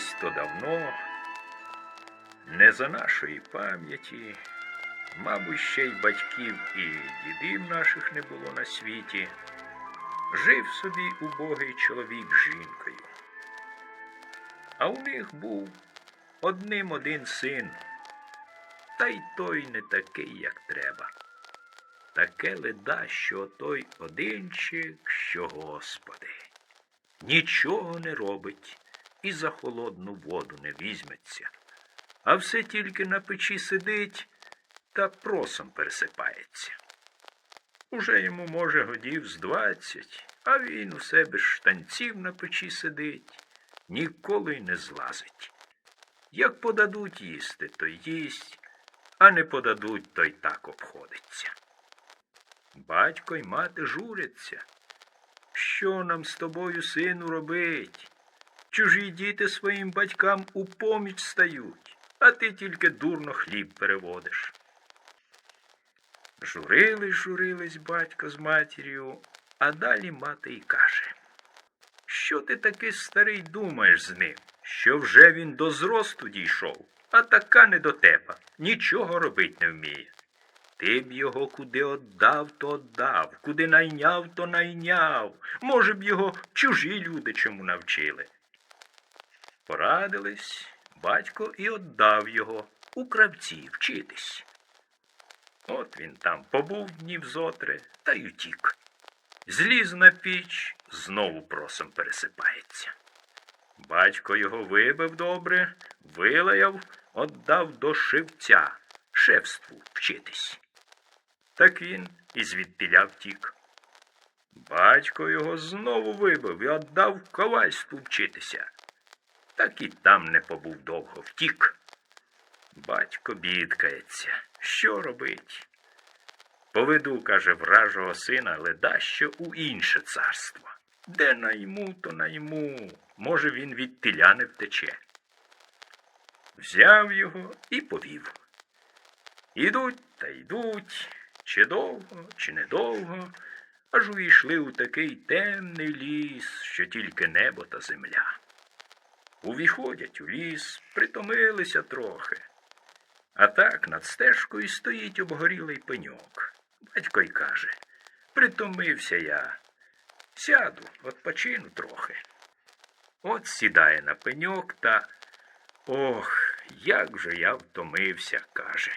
Колись то давно, не за нашої пам'яті, мабуть, ще й батьків і дідів наших не було на світі, жив собі убогий чоловік з жінкою. А у них був одним один син, та й той не такий, як треба. Таке леда, що той одинчик, що господи. Нічого не робить і за холодну воду не візьметься, а все тільки на печі сидить та просом пересипається. Уже йому, може, годів з двадцять, а він у себе штанців на печі сидить, ніколи й не злазить. Як подадуть їсти, то їсть, а не подадуть, то й так обходиться. Батько й мати журяться. Що нам з тобою, сину, робить? Чужі діти своїм батькам у поміч стають, а ти тільки дурно хліб переводиш. Журились, журились батько з матір'ю, а далі мати й каже. Що ти таки старий думаєш з ним, що вже він до зросту дійшов, а така не до тебе, нічого робить не вміє. Ти б його куди отдав, то отдав, куди найняв, то найняв. Може б його чужі люди чому навчили. Порадились, батько і отдав його у кравці вчитись. От він там побув днів зотри та й утік. Зліз на піч, знову просом пересипається. Батько його вибив добре, вилаяв, отдав до шивця, шефству вчитись. Так він і звідтиля втік. Батько його знову вибив і отдав ковальству вчитися. Так і там не побув довго втік. Батько бідкається. Що робить? Поведу, каже, вражого сина, але дащо у інше царство. Де найму, то найму. Може, він від теля не втече. Взяв його і повів. Ідуть та йдуть, чи довго, чи недовго, аж увійшли у такий темний ліс, що тільки небо та земля. Увіходять у ліс, притомилися трохи. А так над стежкою стоїть обгорілий пеньок. Батько й каже Притомився я. Сяду, відпочину трохи. От сідає на пеньок та ох, як же я втомився, каже.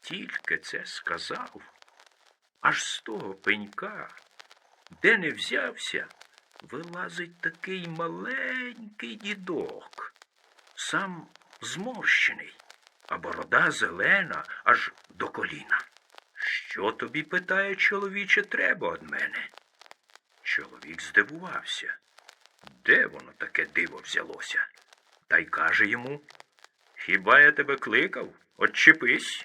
Тільки це сказав, аж з того пенька, де не взявся, вилазить такий маленький дідок, сам зморщений, а борода зелена аж до коліна. Що тобі, питає чоловіче, треба од мене? Чоловік здивувався. Де воно таке диво взялося? Та й каже йому Хіба я тебе кликав? Отчепись.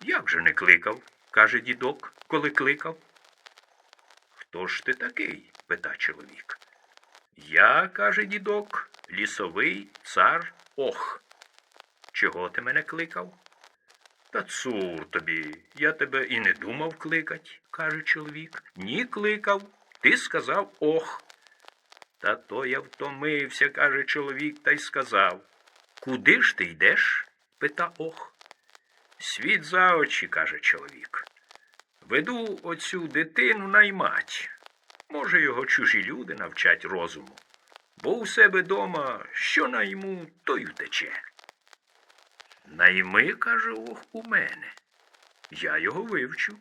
Як же не кликав? каже дідок, коли кликав. Хто ж ти такий? Пита чоловік. Я, каже дідок, лісовий цар ох. Чого ти мене кликав? Та цур тобі, я тебе і не думав кликать, каже чоловік. Ні, кликав. Ти сказав ох. Та то я втомився, каже чоловік, та й сказав. Куди ж ти йдеш? пита ох. Світ за очі, каже чоловік. Веду оцю дитину наймать. Може, його чужі люди навчать розуму. Бо у себе дома що найму, то й втече. Найми, каже, ох, у мене. Я його вивчу.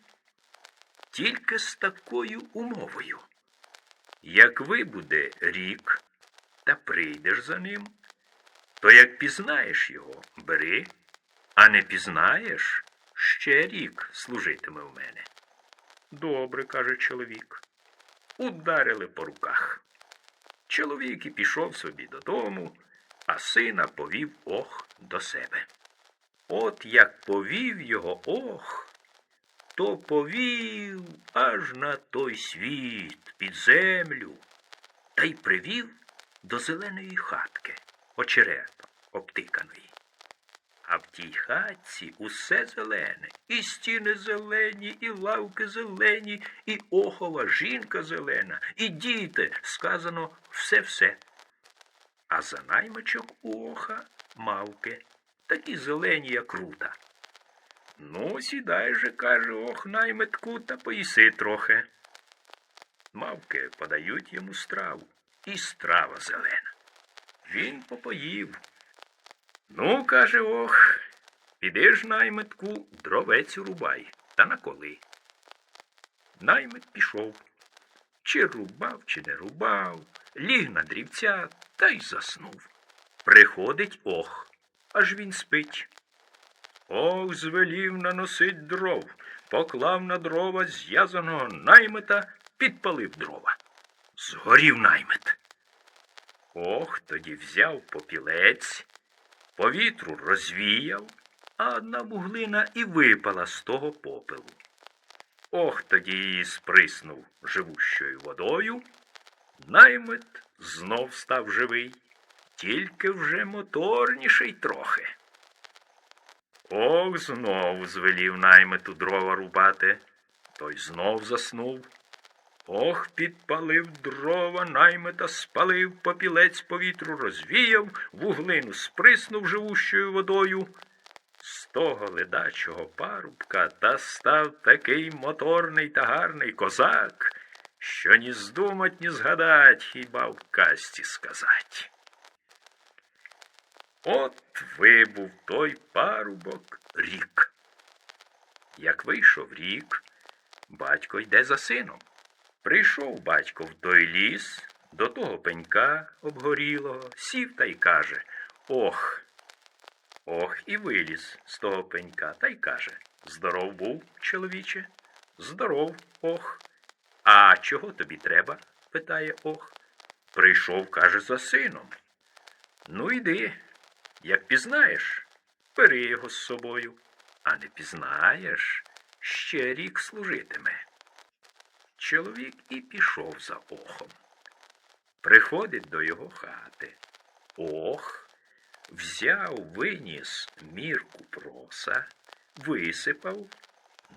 Тільки з такою умовою. Як вибуде рік та прийдеш за ним, то як пізнаєш його, бери, а не пізнаєш, ще рік служитиме в мене. Добре, каже чоловік. Ударили по руках. Чоловік і пішов собі додому, а сина повів ох до себе. От як повів його ох, то повів аж на той світ, під землю, та й привів до зеленої хатки, очерета обтиканої. А в тій хатці усе зелене, і стіни зелені, і лавки зелені, і охова жінка зелена, і діти, сказано все-все. а за наймичок у оха мавки, такі зелені, як рута. Ну, сідай же, каже ох, наймитку, та поїси трохи. Мавки подають йому страву, і страва зелена. Він попоїв. Ну, каже ох, піди ж наймитку, дровець рубай та наколи. Наймит пішов. Чи рубав, чи не рубав, ліг на дрівця та й заснув. Приходить ох, аж він спить. Ох, звелів наносить дров, поклав на дрова зв'язаного наймита, підпалив дрова. Згорів наймит. Ох, тоді взяв попілець, повітру розвіяв, а одна буглина і випала з того попелу. Ох, тоді її сприснув живущою водою. Наймит знов став живий, тільки вже моторніший трохи. Ох, знов звелів наймиту дрова рубати, той знов заснув. Ох, підпалив дрова, наймита спалив, попілець повітру розвіяв, вуглину сприснув живущою водою. З того ледачого парубка та став такий моторний та гарний козак, що ні здумать, ні згадать, хіба в казці сказать. От вибув той парубок рік. Як вийшов рік, батько йде за сином. Прийшов батько в той ліс, до того пенька обгорілого, сів та й каже Ох. Ох, і виліз з того пенька та й каже Здоров був, чоловіче? Здоров, ох. А чого тобі треба? питає ох. Прийшов, каже, за сином. Ну, йди, як пізнаєш, бери його з собою, а не пізнаєш, ще рік служитиме. Чоловік і пішов за охом. Приходить до його хати. Ох, взяв, виніс мірку проса, висипав,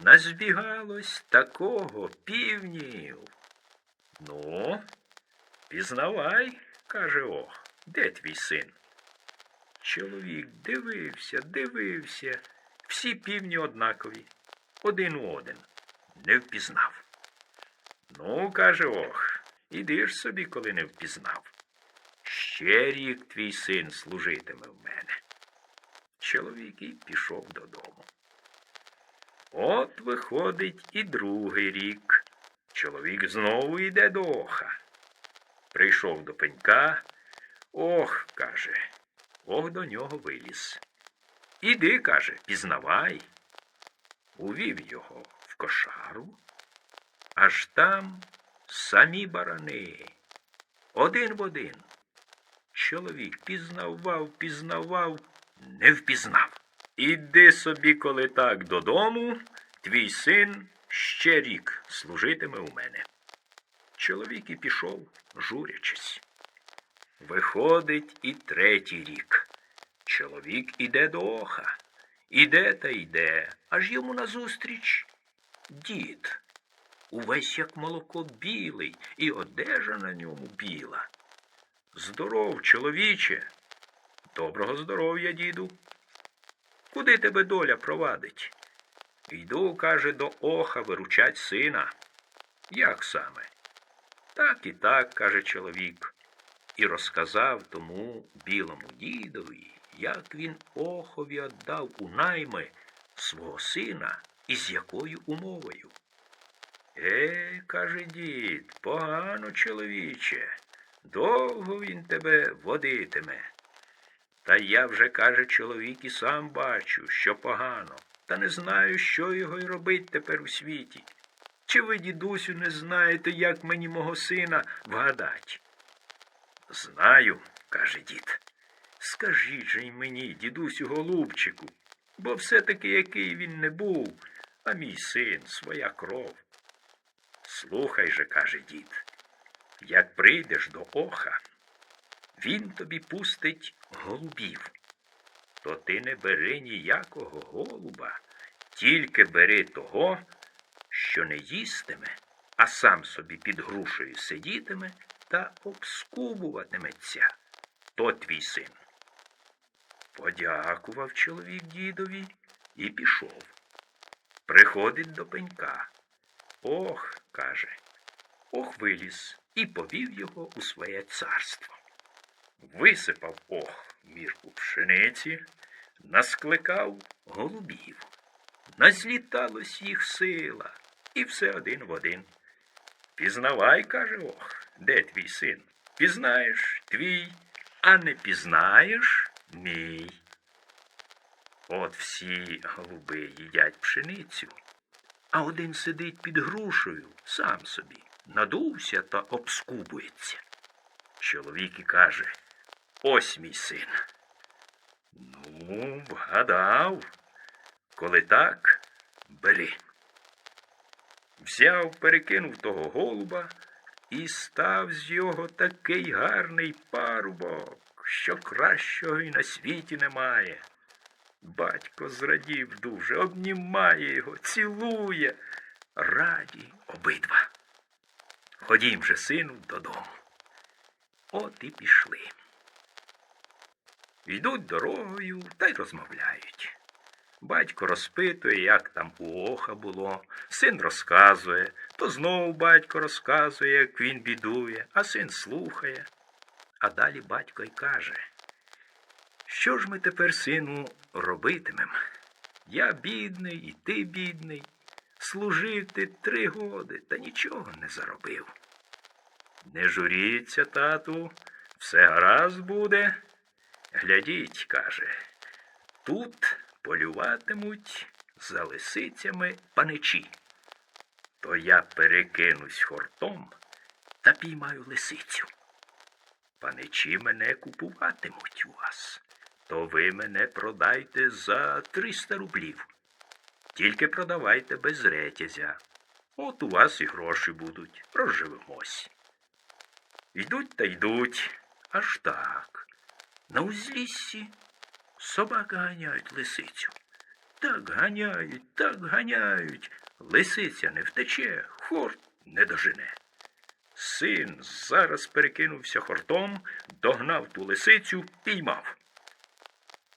назбігалось такого півнів. Ну, пізнавай, каже ох, де твій син? Чоловік дивився, дивився, всі півні однакові, один у один, не впізнав. Ну, каже ох, іди ж собі, коли не впізнав. Ще рік твій син служитиме в мене. Чоловік і пішов додому. От виходить і другий рік. Чоловік знову йде до оха. Прийшов до пенька. Ох, каже, ох до нього виліз. Іди, каже, пізнавай. Увів його в кошару, аж там самі барани, один в один. Чоловік пізнавав, пізнавав, не впізнав. Іди собі, коли так, додому, твій син ще рік служитиме у мене. Чоловік і пішов, журячись. Виходить і третій рік. Чоловік іде до оха. Іде та йде, аж йому назустріч дід. Увесь як молоко білий, і одежа на ньому біла. Здоров, чоловіче. Доброго здоров'я, діду. Куди тебе доля провадить? Йду, каже, до оха виручать сина. Як саме? Так і так, каже чоловік, і розказав тому білому дідові, як він охові віддав у найми свого сина і з якою умовою. Е, каже дід, погано, чоловіче, довго він тебе водитиме. Та я вже, каже чоловік, і сам бачу, що погано, та не знаю, що його й робить тепер у світі. Чи ви, дідусю, не знаєте, як мені мого сина вгадать? Знаю, каже дід. Скажіть же й мені, дідусю голубчику, бо все-таки який він не був, а мій син своя кров. Слухай же, каже дід, як прийдеш до оха, він тобі пустить голубів. То ти не бери ніякого голуба, тільки бери того, що не їстиме, а сам собі під грушею сидітиме та обскубуватиметься. хто твій син? Подякував чоловік дідові і пішов. Приходить до пенька. Ох, каже, ох виліз і повів його у своє царство. Висипав ох мірку пшениці, наскликав голубів. Назліталось їх сила, і все один в один. Пізнавай, каже ох, де твій син? Пізнаєш твій, а не пізнаєш мій. От всі голуби їдять пшеницю, а один сидить під грушею сам собі, надувся та обскубується. Чоловік і каже, ось мій син. Ну, вгадав. Коли так, бери. Взяв, перекинув того голуба і став з його такий гарний парубок, що кращого й на світі немає. Батько зрадів дуже, обнімає його, цілує. Раді обидва. Ходім же, сину, додому. От і пішли. Йдуть дорогою та й розмовляють. Батько розпитує, як там у оха було, син розказує, то знову батько розказує, як він бідує, а син слухає. А далі батько й каже, що ж ми тепер, сину, робитимем? Я бідний, і ти бідний. Служив ти три годи та нічого не заробив. Не журіться, тату, все гаразд буде. Глядіть, каже, тут полюватимуть за лисицями паничі. То я перекинусь хортом та піймаю лисицю. Паничі мене купуватимуть у вас, то ви мене продайте за 300 рублів. Тільки продавайте без ретязя. От у вас і гроші будуть, розживемось. Йдуть та йдуть, аж так. На узліссі собаки ганяють лисицю. Так ганяють, так ганяють. Лисиця не втече, хорт не дожене. Син зараз перекинувся хортом, догнав ту лисицю, піймав.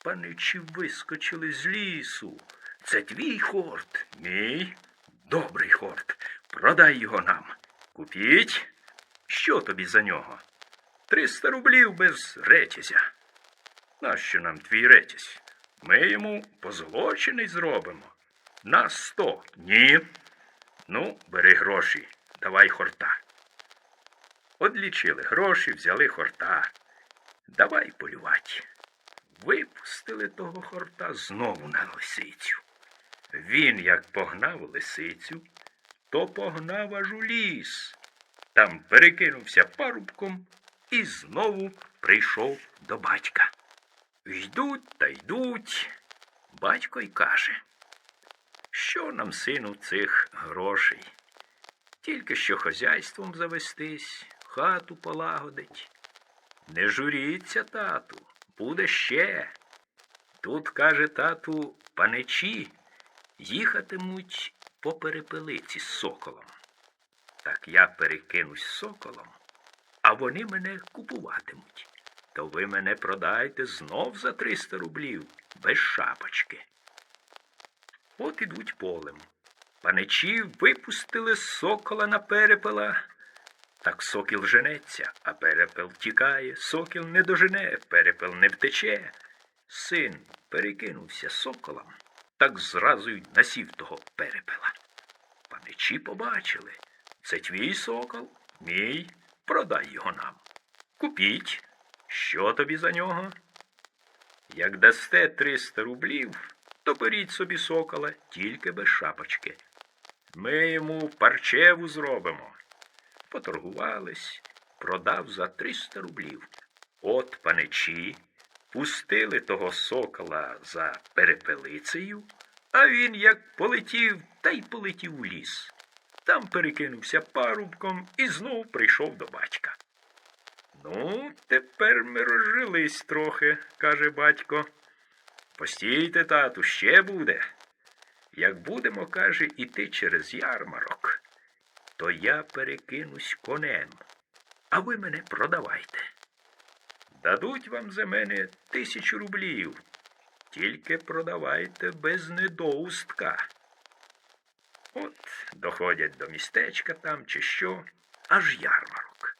Паничі вискочили з лісу. Це твій хорт, мій добрий хорт. Продай його нам. Купіть. Що тобі за нього? Триста рублів без ретязя. Нащо нам твій ретязь? Ми йому позолочений зробимо. На сто. Ні. Ну, бери гроші, давай хорта. Одлічили гроші, взяли хорта. Давай полювати. Випустили того хорта знову на лисицю. Він, як погнав лисицю, то погнав аж у ліс. Там перекинувся парубком і знову прийшов до батька. Йдуть та йдуть. Батько й каже, що нам, сину, цих грошей? Тільки що хазяйством завестись, хату полагодить. Не журіться, тату, буде ще. Тут, каже тату, паничі їхатимуть по перепелиці з соколом. Так я перекинусь соколом, а вони мене купуватимуть. То ви мене продаєте знов за 300 рублів без шапочки. От ідуть полем. Паничі випустили сокола на перепела. Так сокіл женеться, а перепел тікає, сокіл не дожене, перепел не втече. Син перекинувся соколом, так зразу й насів того перепела. Паничі побачили. Це твій сокол, мій, продай його нам. Купіть. Що тобі за нього? Як дасте 300 рублів, то беріть собі сокола тільки без шапочки. Ми йому парчеву зробимо. Поторгувались, продав за 300 рублів. От паничі пустили того сокола за перепелицею, а він як полетів, та й полетів у ліс. Там перекинувся парубком і знов прийшов до батька. Ну, тепер ми розжились трохи, каже батько. Постійте, тату, ще буде. Як будемо, каже, іти через ярмарок, то я перекинусь конем, а ви мене продавайте. дадуть вам за мене тисячу рублів. Тільки продавайте без недоустка. От доходять до містечка там чи що, аж ярмарок.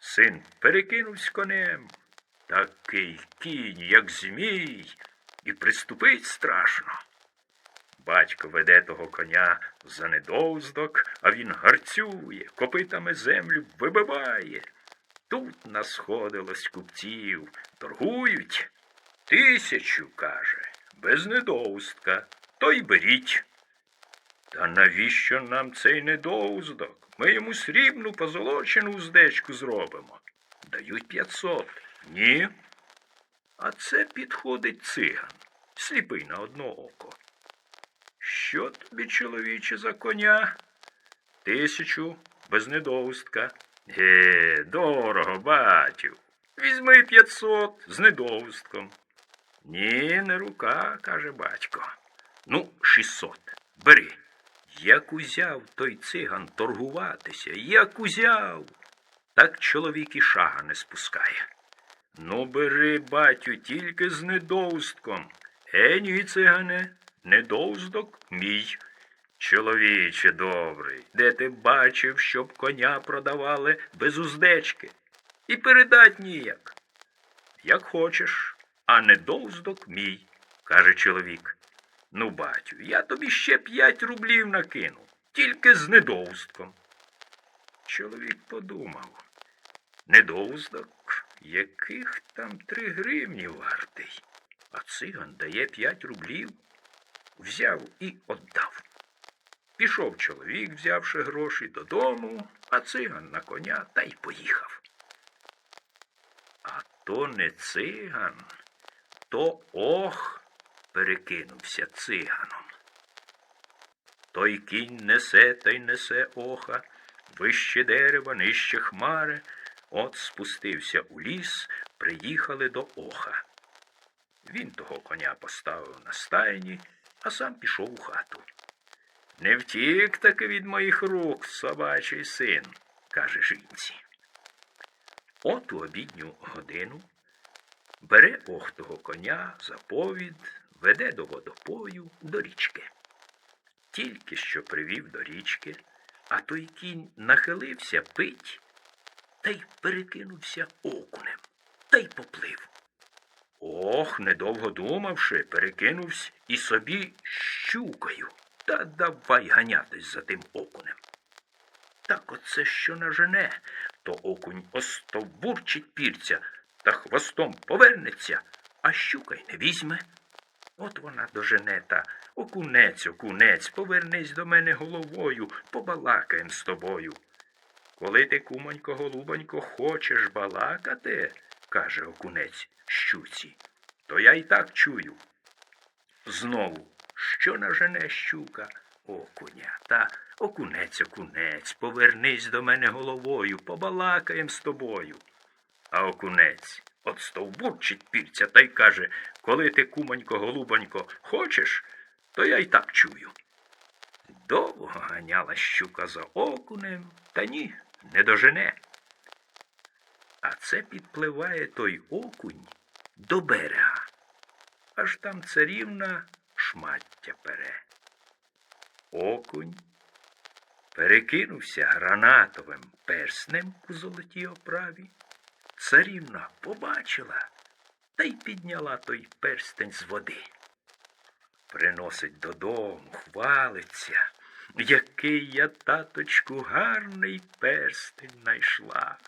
Син перекинувсь конем, такий кінь, як змій, і приступить страшно. Батько веде того коня за недовздок, а він гарцює, копитами землю вибиває. Тут насходилось купців, торгують. Тисячу, каже, без недоустка, то й беріть. Та навіщо нам цей недоуздок? Ми йому срібну позолочену уздечку зробимо. Дають п'ятсот. Ні. А це підходить циган, сліпий на одно око. Що тобі, чоловіче, за коня? Тисячу без недоустка. Ге, дорого, батю. Візьми п'ятсот з недоустком. Ні, не рука, каже батько. Ну, шістсот. Бери. Як узяв той циган торгуватися, як узяв, так чоловік і шага не спускає. Ну, бери, батю, тільки з недоустком. Е, ні, цигане, недоуздок мій. Чоловіче добрий, де ти бачив, щоб коня продавали без уздечки? І передать ніяк. Як хочеш, а недоуздок мій, каже чоловік. Ну, батю, я тобі ще п'ять рублів накину, тільки з недоустком. Чоловік подумав. Недоуздок, яких там три гривні вартий, а циган дає п'ять рублів, взяв і віддав. Пішов чоловік, взявши гроші додому, а циган на коня та й поїхав. А то не циган, то ох, перекинувся циганом. Той кінь несе та й несе оха, вище дерева, нижче хмари. От спустився у ліс, приїхали до оха. Він того коня поставив на стайні, а сам пішов у хату. Не втік таки від моїх рук, собачий син, каже жінці. От у обідню годину бере ох того коня за повід, веде до водопою до річки. Тільки що привів до річки, а той кінь нахилився пить та й перекинувся окунем, та й поплив. Ох, недовго думавши, перекинувся і собі щукою, та давай ганятись за тим окунем. Так оце що нажене, то окунь остовбурчить пірця та хвостом повернеться, а щука й не візьме. От вона дожене та окунець, окунець, повернись до мене головою, побалакаєм з тобою. Коли ти, кумонько, голубонько, хочеш балакати, каже окунець щуці, то я й так чую. Знову, що нажене щука? Окуня, та окунець, окунець, повернись до мене головою, побалакаєм з тобою. А окунець от стовбурчить пільця та й каже, коли ти, кумонько, голубонько, хочеш, то я й так чую. Довго ганяла щука за окунем, та ні, не дожене. А це підпливає той окунь до берега, аж там царівна шмаття пере. Окунь перекинувся гранатовим перснем у золотій оправі. Царівна побачила та й підняла той перстень з води. Приносить додому, хвалиться, який я, таточку, гарний перстень найшла.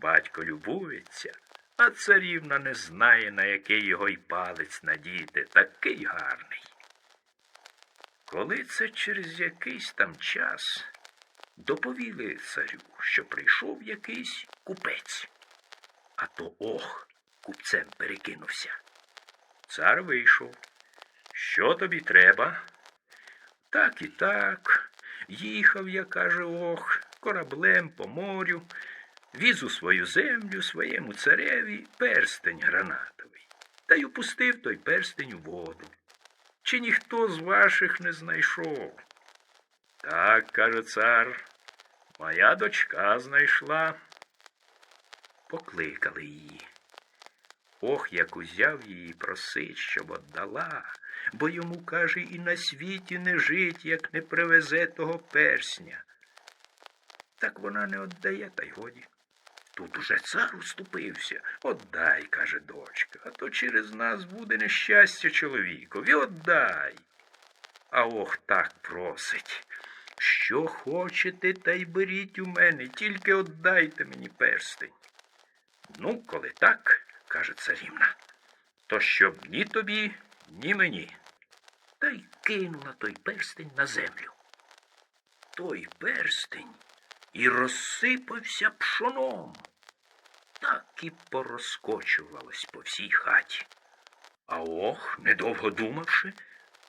Батько любується, а царівна не знає, на який його й палець надіти, такий гарний. Коли це через якийсь там час доповіли царю, що прийшов якийсь купець, а то ох, купцем перекинувся. Цар вийшов. Що тобі треба? Так і так. Їхав я, каже, ох, кораблем по морю, віз у свою землю своєму цареві перстень гранатовий, та й опустив той перстень у воду. Чи ніхто з ваших не знайшов? Так, каже цар, моя дочка знайшла. Покликали її. Ох, як узяв її просить, щоб отдала, бо йому, каже, і на світі не жить, як не привезе того персня. Так вона не отдає, та й годі. Тут уже цар уступився. Отдай, каже дочка, а то через нас буде нещастя чоловікові. Отдай. А ох так просить. Що хочете, та й беріть у мене, тільки отдайте мені перстень. Ну, коли так, каже царівна, то щоб ні тобі, ні мені. Та й кинула той перстень на землю. Той перстень і розсипався пшоном. Так і порозкочувалось по всій хаті. А ох, недовго думавши,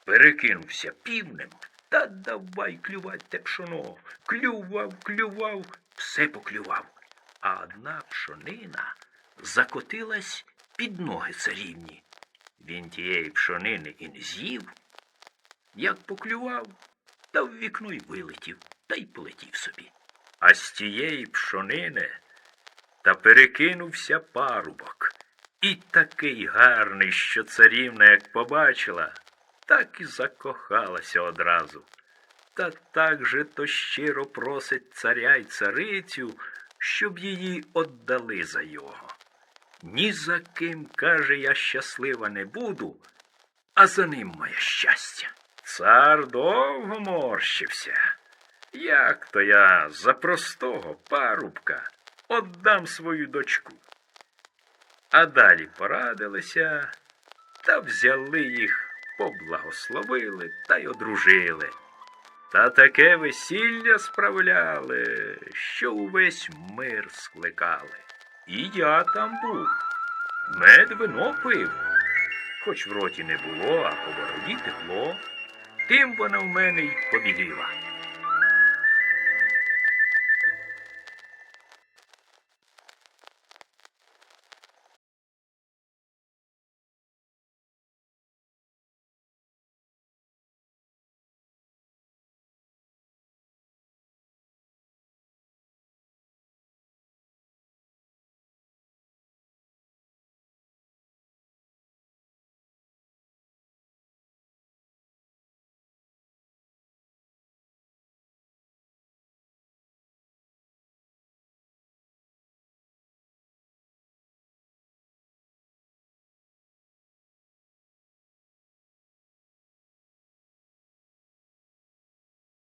перекинувся півнем та давай клювать те пшоно. Клював, клював, все поклював. А одна пшонина закотилась під ноги царівні. Він тієї пшонини і не з'їв, як поклював, та в вікно й вилетів, та й полетів собі. А з тієї пшонини та перекинувся парубок. І такий гарний, що царівна, як побачила, так і закохалася одразу. Та так же то щиро просить царя й царицю, щоб її отдали за його. Ні за ким, каже, я щаслива не буду, а за ним моє щастя. Цар довго морщився. Як то я за простого парубка отдам свою дочку? А далі порадилися та взяли їх, поблагословили та й одружили. Та таке весілля справляли, що увесь мир скликали. І я там був, мед вино пив, хоч в роті не було, а по бороді тепло, тим вона в мене й побіліла.